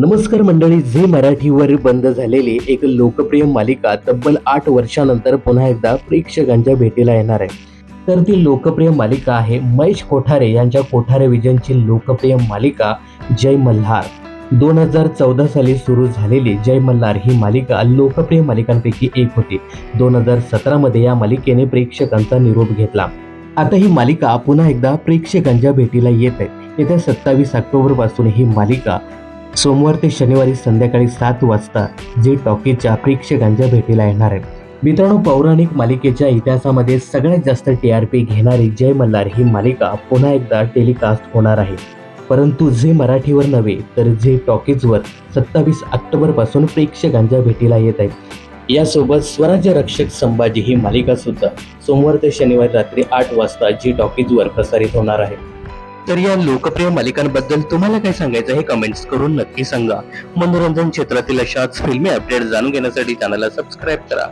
नमस्कार मंडळी झी मराठीवर बंद झालेली एक लोकप्रिय मालिका तब्बल आठ वर्षानंतर पुन्हा एकदा प्रेक्षकांच्या भेटीला येणार आहे. तर ती लोकप्रिय मालिका आहे महेश कोठारे यांच्या कोठारे विजनची लोकप्रिय मालिका जय मल्हार. दोन हजार चौदा साली सुरू झालेली जय मल्हार ही मालिका लोकप्रिय मालिकांपैकी एक होती. दोन हजार सतरामध्ये या मालिकेने प्रेक्षकांचा निरोप घेतला. आता ही मालिका पुन्हा एकदा प्रेक्षकांच्या भेटीला येत आहे. येत्या सत्तावीस ऑक्टोबरपासून ही मालिका सोमवार ते शनिवारी संध्याकाळी सात वाजता जी टॉकीजच्या प्रेक्षकांच्या भेटीला येणार आहे मित्रांनो पौराणिक मालिकेच्या इतिहासामध्ये सगळ्यात जास्त टी आर पी घेणारी जय मल्हार ही मालिका पुन्हा एकदा टेलिकास्ट होणार आहे. परंतु झे मराठीवर नव्हे तर झे टॉकीजवर सत्तावीस ऑक्टोबरपासून प्रेक्षकांच्या भेटीला येत आहे यासोबत स्वराज्य रक्षक संभाजी ही मालिका सुद्धा सोमवार ते शनिवारी रात्री आठ वाजता जी टॉकीजवर प्रसारित होणार आहे. तर या लोकप्रिय मालिकांबद्दल तुम्हाला काय सांगायचं हे कमेंट्स करून नक्की सांगा. मनोरंजन क्षेत्रातील अशाच फिल्मी अपडेट जाणून घेण्यासाठी चॅनलला सबस्क्राईब करा.